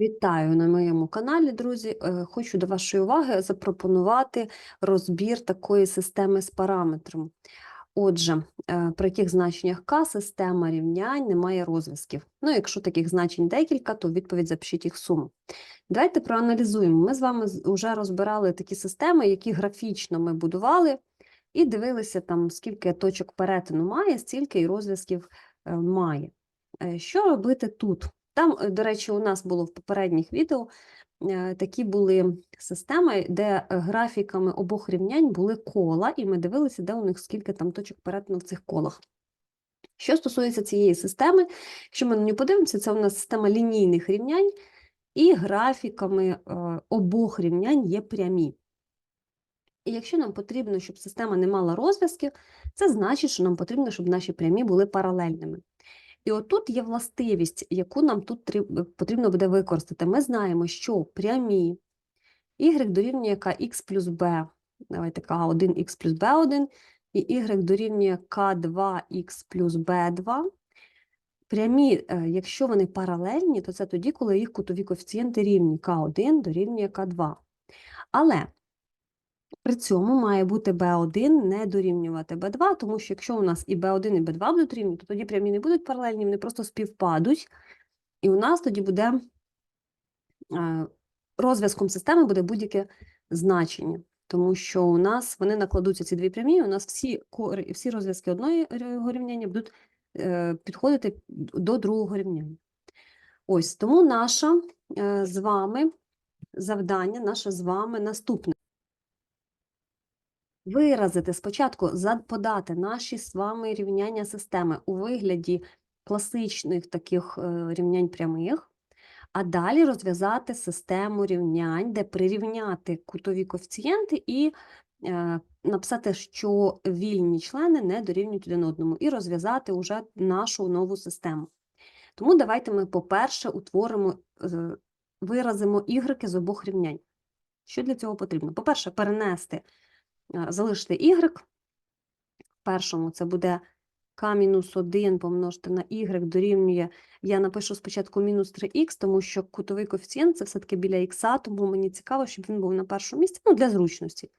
Вітаю на моєму каналі, друзі. Е, Хочу до вашої уваги запропонувати розбір такої системи з параметром. Отже, е, при яких значеннях К система рівнянь не має розв'язків. Ну, якщо таких значень декілька, то відповідь запишіть їх суму. Давайте проаналізуємо. Ми з вами вже розбирали такі системи, які графічно ми будували, і дивилися, там, скільки точок перетину має, стільки і розв'язків е, має. Що робити тут? Там, е, до речі, у нас було в попередніх відео е, такі були системи, де е, графіками обох рівнянь були кола, і ми дивилися, де у них скільки там точок перетину в цих колах. Що стосується цієї системи, якщо ми на нього подивимося, це у нас система лінійних рівнянь, і графіками обох рівнянь є прямі. І якщо нам потрібно, щоб система не мала розв'язків, це значить, що нам потрібно, щоб наші прямі були паралельними. І отут є властивість, яку нам тут потрібно буде використати. Ми знаємо, що прямі y дорівнює kx плюс b, давайте k1x плюс b1, і y дорівнює k2x плюс b2. Прямі, е, якщо вони паралельні, то це тоді, коли їх кутові коефіцієнти рівні k1 дорівнює k2. Але при цьому має бути b1 не дорівнювати b2, тому що якщо у нас і b1, і b2 будуть рівні, то тоді прямі не будуть паралельні, вони просто співпадуть, і у нас тоді буде е, розв'язком системи буде будь-яке значення, тому що у нас вони накладуться ці дві прямі, у нас всі, всі розв'язки одної рівняння будуть е, підходити до другого рівняння. Ось тому наше з вами завдання, наше з вами наступне. Виразити спочатку, подати наші з вами рівняння системи у вигляді класичних таких е, рівнянь прямих, а далі розв'язати систему рівнянь, де прирівняти кутові коефіцієнти і е, написати, що вільні члени не дорівнюють один одному, і розв'язати уже нашу нову систему. Тому давайте ми, по-перше, утворимо, е, виразимо ігреки з обох рівнянь. Що для цього потрібно? По-перше, перенести залишити y. В першому це буде k-1 помножити на y дорівнює, я напишу спочатку мінус 3х, тому що кутовий коефіцієнт це все-таки біля х, тому мені цікаво, щоб він був на першому місці, ну, для зручності.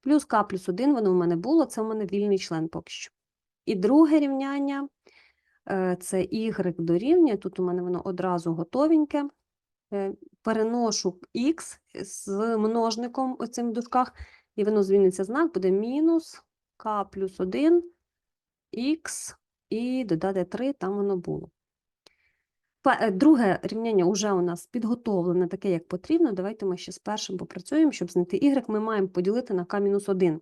Плюс k плюс 1, воно в мене було, це в мене вільний член поки що. І друге рівняння, е, це y дорівнює, тут у мене воно одразу готовеньке. Е, Переношу х з множником оцим в дужках, і воно зміниться знак, буде мінус k плюс 1, х, і додати 3, там воно було. Е, Друге рівняння вже у нас підготовлене, таке, як потрібно. Давайте ми ще з першим попрацюємо, щоб знайти y, ми маємо поділити на k-1.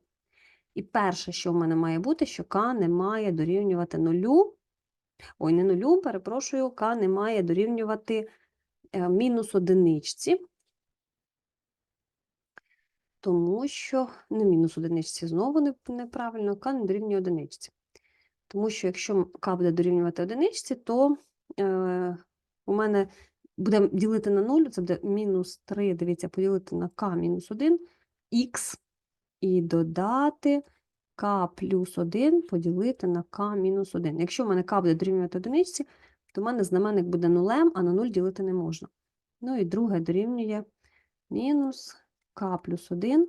І перше, що в мене має бути, що k не має дорівнювати нулю. Ой, не нулю, перепрошую, k не має дорівнювати е, мінус одиничці. Тому що не мінус одиничці знову неправильно, k не дорівнює одиничці. Тому що якщо k буде дорівнювати одиничці, то е, у мене будемо ділити на 0, це буде мінус 3, дивіться, поділити на k мінус 1, х, і додати k плюс 1 поділити на k мінус 1. Якщо в мене k буде дорівнювати одиничці, то в мене знаменник буде нулем, а на 0 ділити не можна. Ну і друге дорівнює мінус k плюс 1,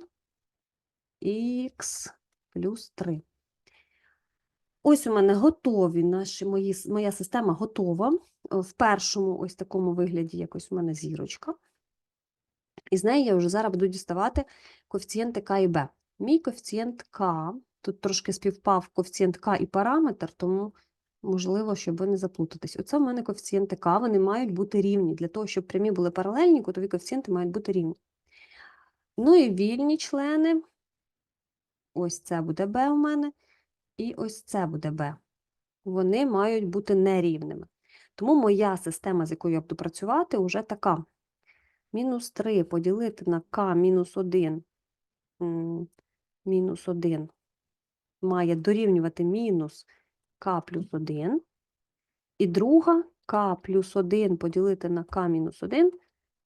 х плюс 3. Ось у мене готові наші мої, моя система готова. В першому ось такому вигляді якось у мене зірочка. І з неї я вже зараз буду діставати коефіцієнти К і Б. Мій коефіцієнт К, тут трошки співпав коефіцієнт К і параметр, тому можливо, щоб ви не заплутатись. Оце в мене коефіцієнти К, вони мають бути рівні. Для того, щоб прямі були паралельні, кутові коефіцієнти мають бути рівні. Ну і вільні члени. Ось це буде Б у мене. І ось це буде b. Вони мають бути нерівними. Тому моя система, з якою я буду працювати, вже така. Мінус 3 поділити на k мінус 1, мінус 1 має дорівнювати мінус k плюс 1. І друга k плюс 1 поділити на k мінус 1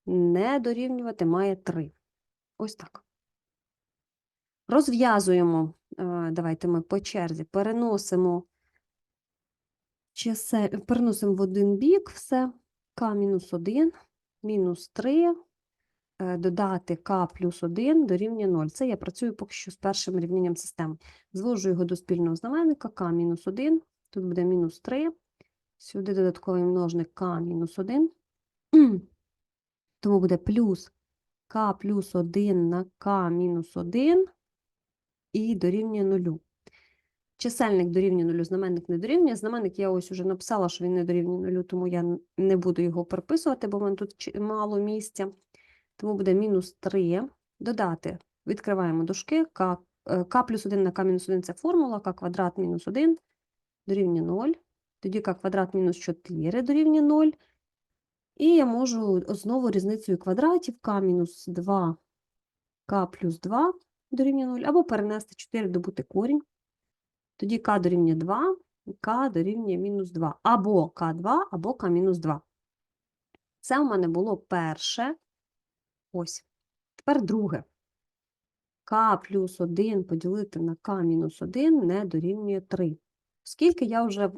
не дорівнювати має 3. Ось так. Розв'язуємо, е, давайте ми по черзі переносимо, переносимо в один бік все, k-1 мінус 3 е, додати k плюс 1 дорівнює 0. Це я працюю поки що з першим рівнянням системи. Звожу його до спільного знаменника k мінус 1, тут буде мінус 3, сюди додатковий множник k мінус 1, тому буде плюс k плюс 1 на k мінус 1 і дорівнює 0. Чисельник дорівнює 0, знаменник не дорівнює. Знаменник я ось уже написала, що він не дорівнює 0, тому я не буду його переписувати, бо в мене тут мало місця. Тому буде мінус 3. Додати. Відкриваємо дужки. Е, k плюс 1 на k мінус 1 – це формула. k квадрат мінус 1 дорівнює 0. Тоді k квадрат мінус 4 дорівнює 0. І я можу знову різницею квадратів k мінус 2, k плюс 2 дорівнює 0, або перенести 4, добути корінь. Тоді k дорівнює 2, і k дорівнює мінус 2. Або k2, або k мінус 2. Це у мене було перше. Ось. Тепер друге. k плюс 1 поділити на k мінус 1 не дорівнює 3. Оскільки я вже е,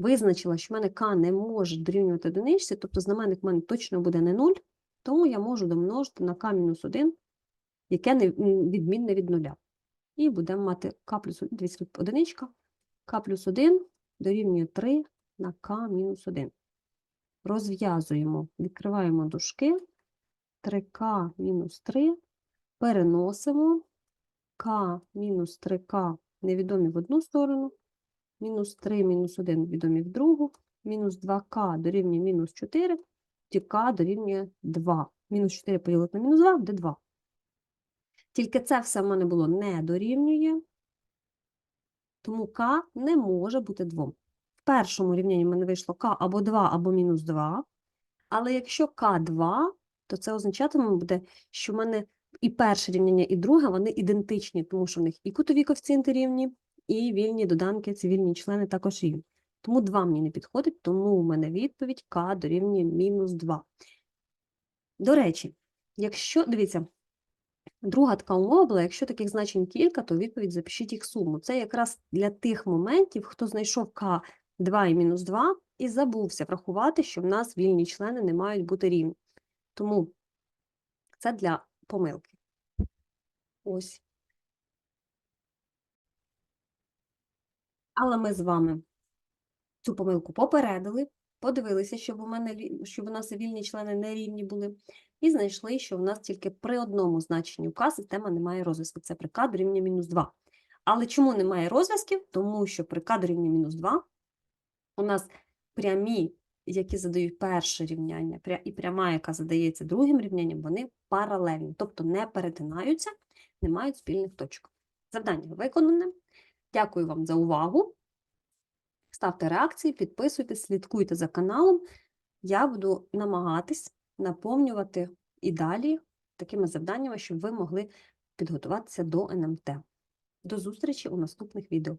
визначила, що в мене k не може дорівнювати одиничці, тобто знаменник в мене точно буде не 0, тому я можу домножити на k-1, яке не, відмінне від нуля. І будемо мати k плюс 1, дивіться, тут одиничка, k плюс 1 дорівнює 3 на k-1. Розв'язуємо, відкриваємо дужки, 3k мінус 3, переносимо, k мінус 3k невідомі в одну сторону, мінус 3, мінус 1 відомі в другу, мінус 2k дорівнює мінус 4, тоді k дорівнює 2. Мінус 4 поділити на мінус 2 буде 2. Тільки це все в мене було не дорівнює, тому k не може бути 2. В першому рівнянні в мене вийшло k або 2, або мінус 2. Але якщо k 2, то це означатиме буде, що в мене і перше рівняння, і друге, вони ідентичні, тому що в них і кутові коефіцієнти рівні, і вільні доданки, ці вільні члени також рівні. Тому 2 мені не підходить, тому у мене відповідь k дорівнює мінус 2. До речі, якщо, дивіться, друга така умова була, якщо таких значень кілька, то відповідь запишіть їх суму. Це якраз для тих моментів, хто знайшов k 2 і мінус 2 і забувся врахувати, що в нас вільні члени не мають бути рівні. Тому це для помилки. Ось. Але ми з вами цю помилку попередили, подивилися, щоб у мене щоб у нас вільні члени не рівні були, і знайшли, що в нас тільки при одному значенні у К система не має розв'язку. Це при К дорівнює мінус 2. Але чому немає розв'язків? Тому що при К дорівнює мінус 2 у нас прямі, які задають перше рівняння, і пряма, яка задається другим рівнянням, вони паралельні, тобто не перетинаються, не мають спільних точок. Завдання виконане. Дякую вам за увагу. Ставте реакції, підписуйтесь, слідкуйте за каналом. Я буду намагатись наповнювати і далі такими завданнями, щоб ви могли підготуватися до НМТ. До зустрічі у наступних відео.